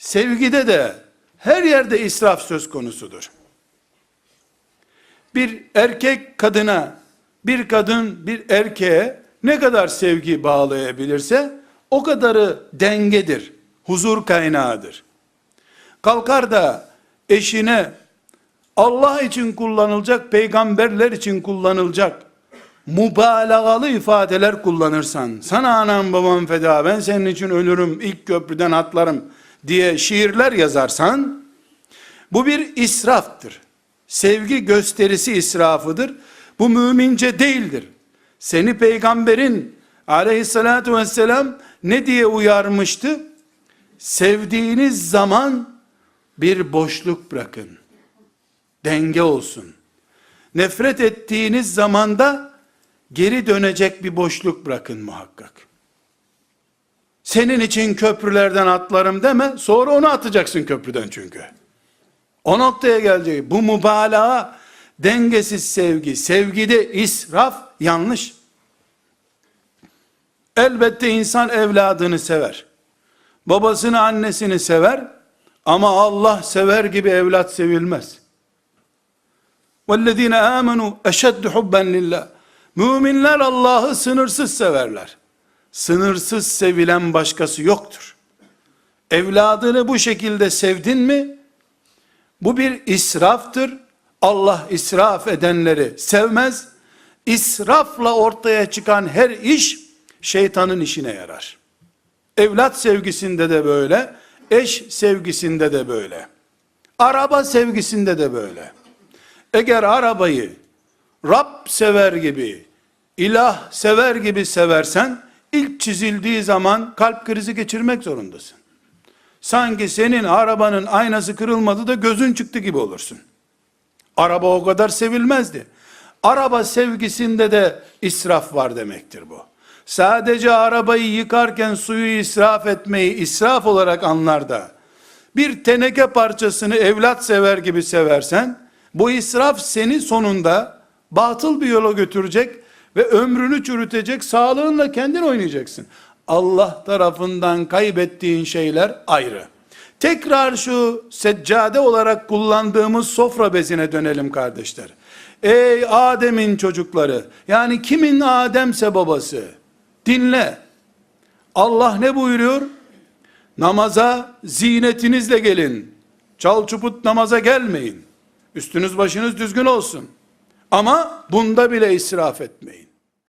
sevgide de her yerde israf söz konusudur. Bir erkek kadına, bir kadın bir erkeğe ne kadar sevgi bağlayabilirse o kadarı dengedir, huzur kaynağıdır. Kalkar da eşine Allah için kullanılacak, peygamberler için kullanılacak mübalağalı ifadeler kullanırsan, sana anam babam feda, ben senin için ölürüm, ilk köprüden atlarım diye şiirler yazarsan, bu bir israftır. Sevgi gösterisi israfıdır. Bu mümince değildir. Seni peygamberin aleyhissalatu vesselam ne diye uyarmıştı? Sevdiğiniz zaman bir boşluk bırakın. Denge olsun. Nefret ettiğiniz zamanda geri dönecek bir boşluk bırakın muhakkak. Senin için köprülerden atlarım deme, sonra onu atacaksın köprüden çünkü. O noktaya gelecek. Bu mübalağa, dengesiz sevgi, sevgide israf yanlış. Elbette insan evladını sever. Babasını, annesini sever ama Allah sever gibi evlat sevilmez. وَالَّذ۪ينَ آمَنُوا اَشَدُّ حُبًّا لِلّٰهِ Müminler Allah'ı sınırsız severler. Sınırsız sevilen başkası yoktur. Evladını bu şekilde sevdin mi? Bu bir israftır. Allah israf edenleri sevmez. İsrafla ortaya çıkan her iş şeytanın işine yarar. Evlat sevgisinde de böyle, eş sevgisinde de böyle. Araba sevgisinde de böyle. Eğer arabayı Rab sever gibi, ilah sever gibi seversen, ilk çizildiği zaman kalp krizi geçirmek zorundasın. Sanki senin arabanın aynası kırılmadı da gözün çıktı gibi olursun. Araba o kadar sevilmezdi. Araba sevgisinde de israf var demektir bu. Sadece arabayı yıkarken suyu israf etmeyi israf olarak anlar da, bir teneke parçasını evlat sever gibi seversen, bu israf seni sonunda batıl bir yola götürecek ve ömrünü çürütecek, sağlığınla kendin oynayacaksın. Allah tarafından kaybettiğin şeyler ayrı. Tekrar şu seccade olarak kullandığımız sofra bezine dönelim kardeşler. Ey Adem'in çocukları, yani kimin Ademse babası, dinle. Allah ne buyuruyor? Namaza zinetinizle gelin. Çal çuput namaza gelmeyin. Üstünüz başınız düzgün olsun. Ama bunda bile israf etmeyin.